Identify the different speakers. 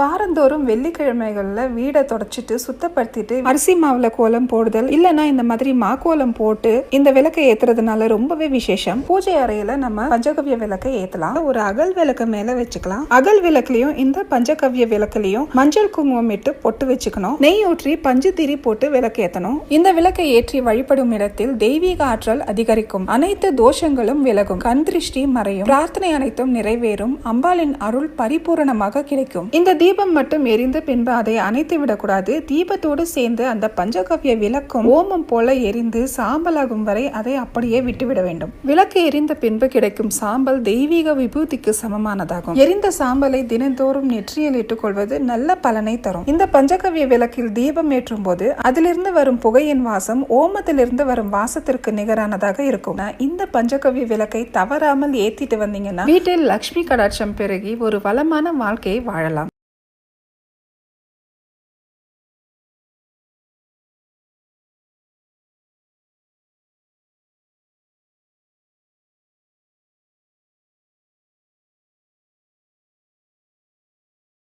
Speaker 1: வாரந்தோறும் வெள்ளிக்கிழமைகள்ல வீடை தொடச்சிட்டு சுத்தப்படுத்திட்டு அரிசி மாவுல கோலம் போடுதல் இல்லனா இந்த மாதிரி மா கோலம் போட்டு இந்த விளக்கை ஏத்துறதுனால ரொம்பவே விசேஷம். பூஜை அறையில நம்ம பஞ்சகவ்ய விளக்கை ஏத்தலாம். ஒரு அகல் விளக்கு மேல வச்சுக்கலாம். அகல் விளக்குலயும் இந்த பஞ்சகவ்ய விளக்குலயும் மஞ்சள் குங்குமம் இட்டு பொட்டு வச்சுக்கணும். நெய் ஊற்றி பஞ்சு திரி போட்டு விளக்கு ஏத்தணும். இந்த விளக்கை ஏற்றி வழிபடும் இடத்தில் தெய்வீக ஆற்றல் அதிகரிக்கும். அனைத்து தோஷங்களும் விலகும். கண் திருஷ்டி மறையும். பிரார்த்தனை அனைத்தும் நிறைவேறும். அம்பாளின் அருள் பரிபூரணமாக கிடைக்கும். இந்த தீபம் மட்டும் எரிந்து பின்பு அதை அணைத்து விடக்கூடாது. தீபத்தோடு சேர்ந்து அந்த பஞ்சகவ்ய விளக்கும் ஓமம் போல எரிந்து சாம்பலாகும் வரை அதை அப்படியே விட்டுவிட வேண்டும். விளக்கு எரிந்த பின்பு கிடைக்கும் சாம்பல் தெய்வீக விபூதிக்கு சமமானதாகும். எரிந்த சாம்பலை தினந்தோறும் நெற்றியில் இட்டுக்கொள்வது நல்ல பலனை தரும். இந்த பஞ்சகவ்ய விளக்கில் தீபம் ஏற்றும் போது அதிலிருந்து வரும் புகையின் வாசம் ஓமத்திலிருந்து வரும் வாசத்திற்கு நிகரானதாக இருக்கும். இந்த பஞ்சகவ்ய விளக்கை தவறாமல் ஏத்திட்டு வந்தீங்கன்னா வீட்டில் லக்ஷ்மி கடாட்சம் பெருகி ஒரு வளமான வாழ்க்கையை வாழலாம்.